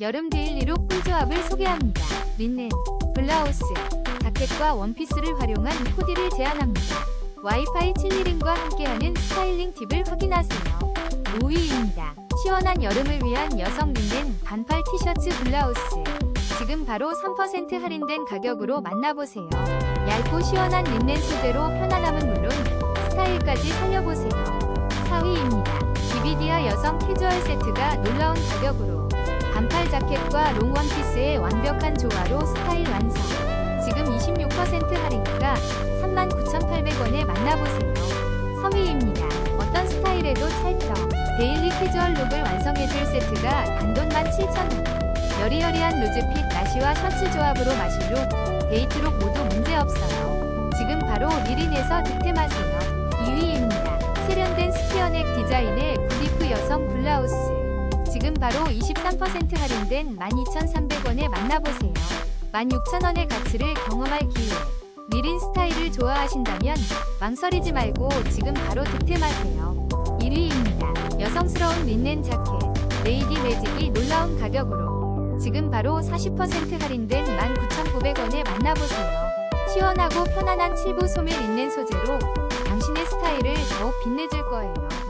여름 데일리로 꿀조합을 소개합니다. 린넨, 블라우스, 자켓과 원피스를 활용한 코디를 제안합니다. 와이파이 7링과 함께하는 스타일링 팁을 확인하세요. 5위입니다. 시원한 여름을 위한 여성 린넨 반팔 티셔츠 블라우스. 지금 바로 3% 할인된 가격으로 만나보세요. 얇고 시원한 린넨 소재로 편안함은 물론 스타일까지 살려보세요. 4위입니다. 비비디아 여성 캐주얼 세트가 놀라운 가격으로 반팔 자켓과 롱 원 피스의 완벽한 조화로 스타일 완성. 지금 26% 할인가 39,800원에 만나보세요. 3위입니다. 어떤 스타일에도 찰떡. 데일리 캐주얼 룩을 완성해줄 세트가 단돈 17,000원. 여리여리한 루즈핏 나시와 셔츠 조합으로 마실 룩, 데이트룩 모두 문제없어요. 지금 바로 미린에서 득템하세요. 지금 바로 23% 할인된 12,300원에 만나보세요. 16,000원의 가치를 경험할 기회. 미린 스타일을 좋아하신다면 망설이지 말고 지금 바로 득템하세요. 1위입니다. 여성스러운 린넨 자켓. 레이디 매직이 놀라운 가격으로. 지금 바로 40% 할인된 19,900원에 만나보세요. 시원하고 편안한 칠부 소매 린넨 소재로 당신의 스타일을 더욱 빛내줄 거예요.